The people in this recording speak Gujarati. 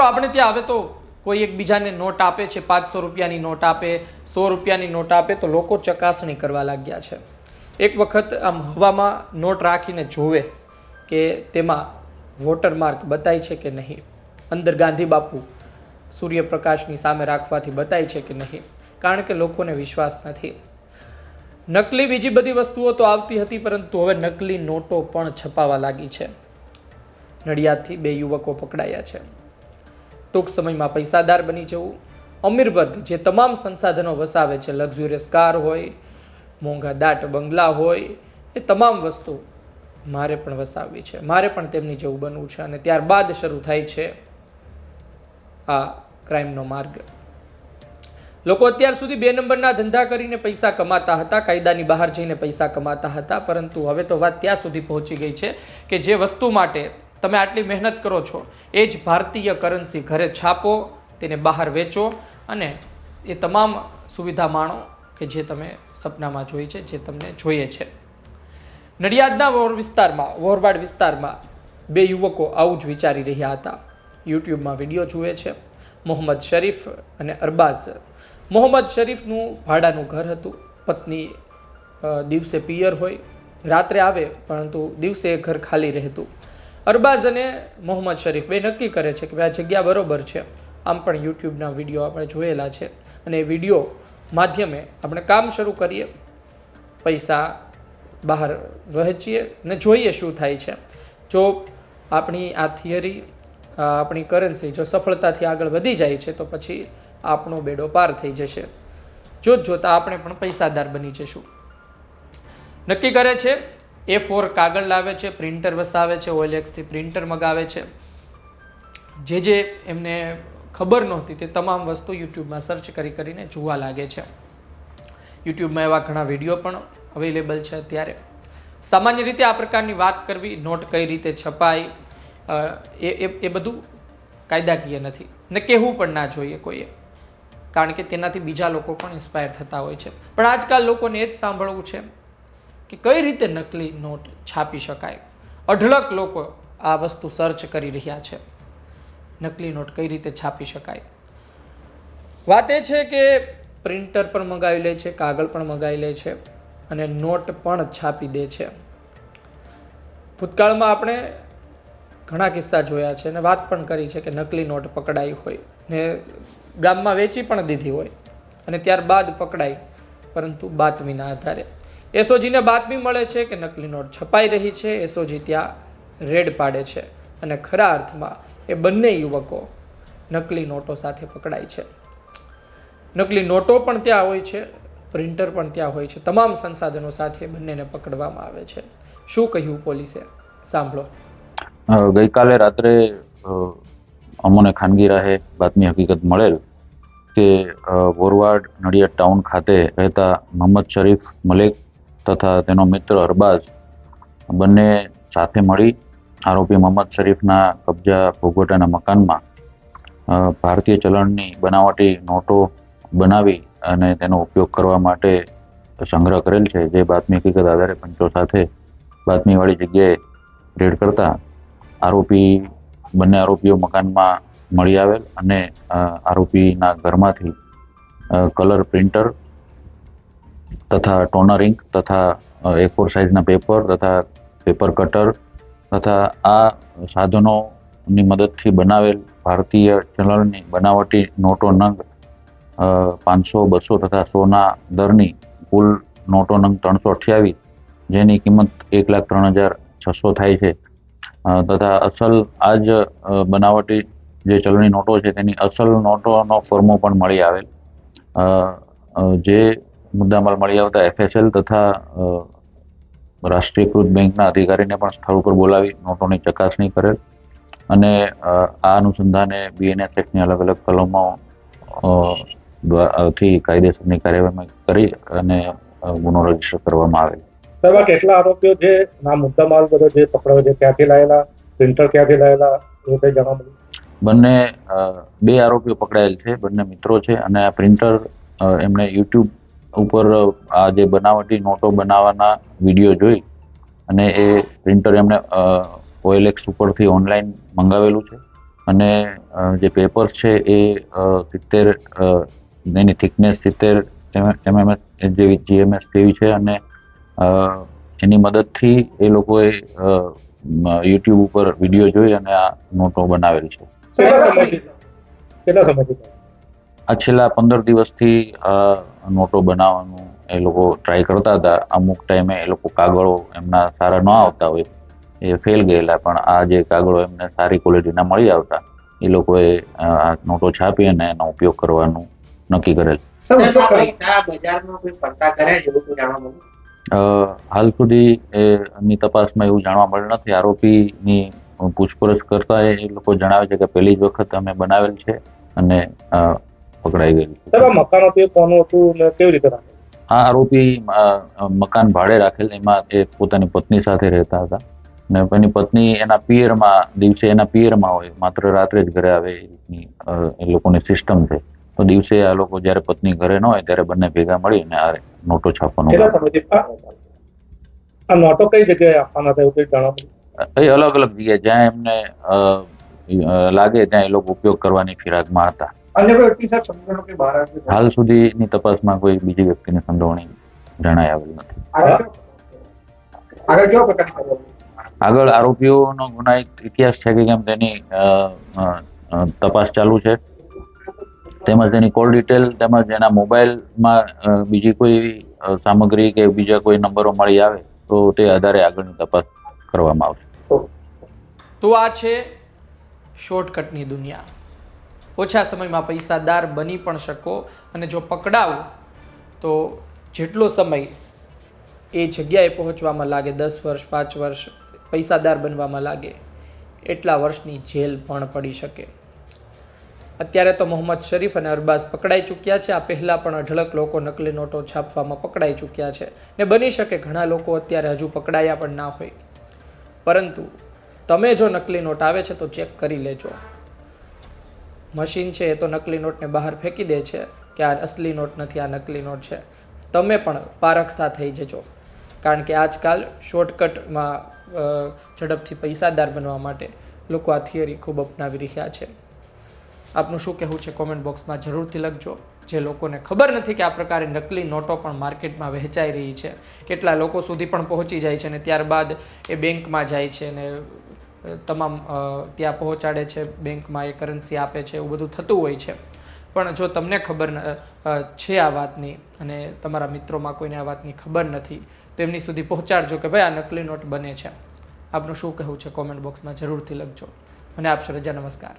મિત્રો, આપણે ત્યાં હવે તો કોઈ એકબીજાને નોટ આપે છે, પાંચસો રૂપિયાની નોટ આપે, સો રૂપિયાની નોટ આપે, તો લોકો ચકાસણી કરવા લાગ્યા છે. એક વખત આમ હવામાં નોટ રાખીને જોવે કે તેમાં વોટરમાર્ક બતાય છે કે નહીં. અંદર ગાંધી બાપુ સૂર્યપ્રકાશની સામે રાખવાથી બતાય છે કે નહીં. કારણ કે લોકોને વિશ્વાસ નથી. નકલી બીજી બધી વસ્તુઓ તો આવતી હતી, પરંતુ હવે નકલી નોટો પણ છપાવા લાગી છે. નડિયાદથી બે યુવકો પકડાયા છે. ટૂંક સમયમાં પૈસાદાર બની જવું. અમીર વર્ગ, જે તમામ સંસાધનો વસાવે છે, લક્ઝુરિયસ કાર હોય, મોંઘા દાટ બંગલા હોય, એ તમામ વસ્તુ મારે પણ વસાવવી છે. મારે પણ તેમની જેવું બનવું છે અને ત્યારબાદ શરૂ થાય છે આ ક્રાઇમનો માર્ગ. લોકો અત્યાર સુધી બે નંબરના ધંધા કરીને પૈસા કમાતા હતા, કાયદાની બહાર જઈને પૈસા કમાતા હતા, પરંતુ હવે તો વાત ત્યાં સુધી પહોંચી ગઈ છે કે જે વસ્તુ માટે તમે આટલી મહેનત કરો છો, એ જ ભારતીય કરન્સી ઘરે છાપો, તેને બહાર વેચો અને એ તમામ સુવિધા માણો કે જે તમે સપનામાં જોઈ છે, જે તમને જોઈએ છે. નડિયાદના વોર વિસ્તારમાં, વોરવાડ વિસ્તારમાં બે યુવકો આવું જ વિચારી રહ્યા હતા. યુટ્યુબમાં વીડિયો જુએ છે. મોહમ્મદ શરીફ અને અરબાઝ. મોહમ્મદ શરીફનું ભાડાનું ઘર હતું. પત્ની દિવસે પિયર હોય. રાત્રે આવે, પરંતુ દિવસે એ ઘર ખાલી રહેતું. અરબાઝ અને મોહમ્મદ શરીફ બે નક્કી કરે છે કે આ જગ્યા બરોબર છે. આમ પણ યુટ્યુબના વીડિયો આપણે જોયેલા છે અને એ વીડિયો માધ્યમે આપણે કામ શરૂ કરીએ, પૈસા બહાર વહેંચીએ અને જોઈએ શું થાય છે. જો આપણી આ થિયરી આપણી કરન્સી જો સફળતાથી આગળ વધી જાય છે તો પછી આપણો બેડો પાર થઈ જશે. જોત જોતા આપણે પણ પૈસાદાર બની જશું. નક્કી કરે છે એ ફોર કાગળ લાવે છે, પ્રિન્ટર વસાવે છે, ઓએલએક્સથી પ્રિન્ટર મગાવે છે. જે જે એમને ખબર નહોતી તે તમામ વસ્તુ યુટ્યુબમાં સર્ચ કરી કરીને જોવા લાગે છે. યુટ્યુબમાં એવા ઘણા વીડિયો પણ અવેલેબલ છે અત્યારે. સામાન્ય રીતે આ પ્રકારની વાત કરવી નોટ કઈ રીતે છપાય એ એ એ બધું કાયદાકીય નથી. ને કહેવું પણ ના જોઈએ કોઈએ. કારણ કે તેનાથી બીજા લોકો પણ ઇન્સ્પાયર થતા હોય છે. પણ આજકાલ લોકોને એ જ સાંભળવું છે કે કઈ રીતે નકલી નોટ છાપી શકાય? અઢળક લોકો આ વસ્તુ સર્ચ કરી રહ્યા છે. નકલી નોટ કઈ રીતે છાપી શકાય? વાત એ છે કે પ્રિન્ટર પણ મંગાવી લે છે, કાગળ પણ મંગાવી લે છે અને નોટ પણ છાપી દે છે. ભૂતકાળમાં આપણે ઘણા કિસ્સા જોયા છે અને વાત પણ કરી છે કે નકલી નોટ પકડાઈ હોય ને ગામમાં વેચી પણ દીધી હોય અને ત્યારબાદ પકડાઈ, પરંતુ બાતમીના આધારે. એસઓજીને બાતમી મળે છે કે નકલી નોટ છપાઈ રહી છે. એસઓજી ત્યાં રેડ પાડે છે અને ખરા અર્થમાં એ બંને યુવકો નકલી નોટો સાથે પકડાય છે. નકલી નોટો પણ ત્યાં હોય છે, પ્રિન્ટર પણ ત્યાં હોય છે. તમામ સંસાધનો સાથે બંનેને પકડવામાં આવે છે. શું કહ્યું પોલીસે? સાંભળો. ગઈકાલે રાત્રે અમોને ખાનગી રાહે બાતમી હકીકત મળેલ કે વોરવાડ નડિયાદ ટાઉન ખાતે રહેતા મોહમ્મદ શરીફ મલેક તથા તેનો મિત્ર અરબાઝ બંને સાથે મળી આરોપી મોહમ્મદ શરીફના કબજા ભોગવટાના મકાનમાં ભારતીય ચલણની બનાવટી નોટો બનાવી અને તેનો ઉપયોગ કરવા માટે સંગ્રહ કરેલ છે. જે બાતમી હકીકત આધારે પંચો સાથે બાતમીવાળી જગ્યાએ રેડ કરતા આરોપી, બંને આરોપીઓ મકાનમાં મળી આવેલ અને આરોપીના ઘરમાંથી કલર પ્રિન્ટર તથા ટોનર ઇંક તથા એ ફોર સાઇઝના પેપર તથા પેપર કટર તથા આ સાધનોની મદદથી બનાવેલ ભારતીય ચલણની બનાવટી નોટો નંગ પાંચસો, બસો તથા સોના દરની કુલ નોટો નંગ ત્રણસો અઠ્યાવીસ, જેની કિંમત એક લાખ ત્રણ હજાર છસો થાય છે. તથા અસલ આ જ બનાવટી જે ચલણી નોટો છે તેની અસલ નોટોનો ફોર્મો પણ મળી આવેલ. જે મુદ્દામાલ મળી આવતા એફએસએલ તથા રાષ્ટ્રીયકૃત બેંકના અધિકારીને પણ સ્થળ ઉપર બોલાવી નોટોની ચકાસણી કરેલ. અને આ અનુસંધાને બીએનએસ એક્ટની અલગ અલગ કલમો થી કાયદેસરની કાર્યવાહી કરી અને ગુનો રજિસ્ટર કરવામાં આવેલ. એવા કેટલા આરોપીઓ જે ના મુદ્દામાલ બધો જે પકડાયો છે ક્યાંથી લાયેલા? પ્રિન્ટર ક્યાંથી લાયેલા? એ કઈ જણાવો મળ્યું? બંને બે આરોપીઓ પકડાયેલ છે. બંને મિત્રો છે અને આ પ્રિન્ટર એમને યુટ્યુબ ઉપર આ જે બનાવટી નોટો બનાવવાના વીડિયો જોઈ અને એ પ્રિન્ટર એમણે ઓએલએક્સ ઉપરથી ઓનલાઈન મંગાવેલું છે. અને જે પેપર્સ છે એ સિત્તેર એની થિકનેસ સિત્તેર એમએમએસ જેવી જીએમએસ જેવી છે અને એની મદદથી એ લોકોએ યુટ્યુબ ઉપર વીડિયો જોઈ અને આ નોટો બનાવેલ છે. કેટલા સમયથી? આ છેલ્લા પંદર દિવસથી આ નોટો બનાવવાનું એ લોકો ટ્રાય કરતા હતા. અમુક ટાઈમે એ લોકો કાગળો એમના સારા ન આવતા હોય. એ ફેલ ગયેલા પણ આ જે કાગળો એમને સારી ક્વોલિટીના મળી આવતા એ લોકોએ આ નોટો છાપી અને એનો ઉપયોગ કરવાનું નક્કી કરેલ. હાલ સુધી એ ની તપાસમાં એવું જાણવા મળ્યું નથી. આરોપીની પૂછપરછ કરતા એ લોકો જણાવે છે કે પહેલી જ વખત અમે બનાવેલ છે અને પકડાઈ ગયેલ સાહેબ આ મકાન હતું એ કોનું હતું ને કેવી રીતે રાખેલું આ આરોપી મકાન ભાડે રાખેલ એમાં એ પોતાની પત્ની સાથે રહેતા હતા. ને એની પત્ની એના પિયરમાં દિવસે એના પિયરમાં હોય માત્ર રાત્રે જ ઘરે આવે એ રીતની એ લોકોની સિસ્ટમ છે. તો દિવસે આ લોકો જ્યારે પત્ની ઘરે ન હોય ત્યારે બંને ભેગા મળીને આ નોટો છાપવાનું આ- નોટો કઈ જગ્યાએ આપવાના હતા કઈ જાણવા એ અલગ અલગ જગ્યાએ જ્યાં એમને લાગે ત્યાં એ લોકો ઉપયોગ કરવાની ફિરાકમાં હતા. અન્ય કોઈ વ્યક્તિ સાહેબ સમજણો કે બહાર આવ્યું છે? હાલ સુધીની તપાસમાં કોઈ બીજી વ્યક્તિને સંડોવણી જણાય આવેલ નથી. આગળ કેવો- આગળ કેવા પ્રકારની કાર્યવાહી? આગળ આરોપીઓનો ગુનાહિત ઇતિહાસ છે કે કેમ તેની તપાસ ચાલુ છે. તેમજ તેની કોલ ડિટેલ તેમજ એના મોબાઈલમાં બીજી કોઈ સામગ્રી કે બીજા કોઈ નંબરો મળી આવે તો તે આધારે આગળની તપાસ કરવામાં આવશે. તો આ છે શોર્ટકટની દુનિયા. ઓછા સમયમાં પૈસાદાર બની પણ શકો અને જો પકડાવો, તો જેટલો સમય એ જગ્યાએ પહોંચવામાં લાગે, દસ વર્ષ, પાંચ વર્ષ પૈસાદાર બનવામાં લાગે, એટલા વર્ષની જેલ પણ પડી શકે. અત્યારે તો મોહમ્મદ શરીફ અને અરબાઝ પકડાઈ ચૂક્યા છે. આ પહેલાં પણ અઢળક લોકો નકલી નોટો છાપવામાં પકડાઈ ચૂક્યા છે. ને બની શકે ઘણા લોકો અત્યારે હજુ પકડાયા પણ ના હોય. પરંતુ તમે જો નકલી નોટ આવે છે તો ચેક કરી લેજો. મશીન છે એ તો નકલી નોટને બહાર ફેંકી દે છે કે આ અસલી નોટ નથી, આ નકલી નોટ છે. તમે પણ પારખતા થઈ જજો. કારણ કે આજકાલ શોર્ટકટમાં ઝડપથી પૈસાદાર બનવા માટે લોકો આ થિયરી ખૂબ અપનાવી રહ્યા છે. આપનું શું કહેવું છે કોમેન્ટ બોક્સમાં જરૂરથી લખજો. જે લોકોને ખબર નથી કે આ પ્રકારે નકલી નોટો પણ માર્કેટમાં વહેંચાઈ રહી છે. કેટલા લોકો સુધી પણ પહોંચી જાય છે અને ત્યારબાદ એ બેંકમાં જાય છે અને તમામ ત્યાં પહોંચાડે છે, બેંકમાં એ કરન્સી આપે છે, એવું બધું થતું હોય છે. પણ જો તમને ખબર છે આ વાતની અને તમારા મિત્રોમાં કોઈને આ વાતની ખબર નથી તો એમની સુધી પહોંચાડજો કે ભાઈ આ નકલી નોટ બને છે. આપનું શું કહેવું છે કોમેન્ટ બોક્સમાં જરૂરથી લખજો. અને આપશો રજા, નમસ્કાર.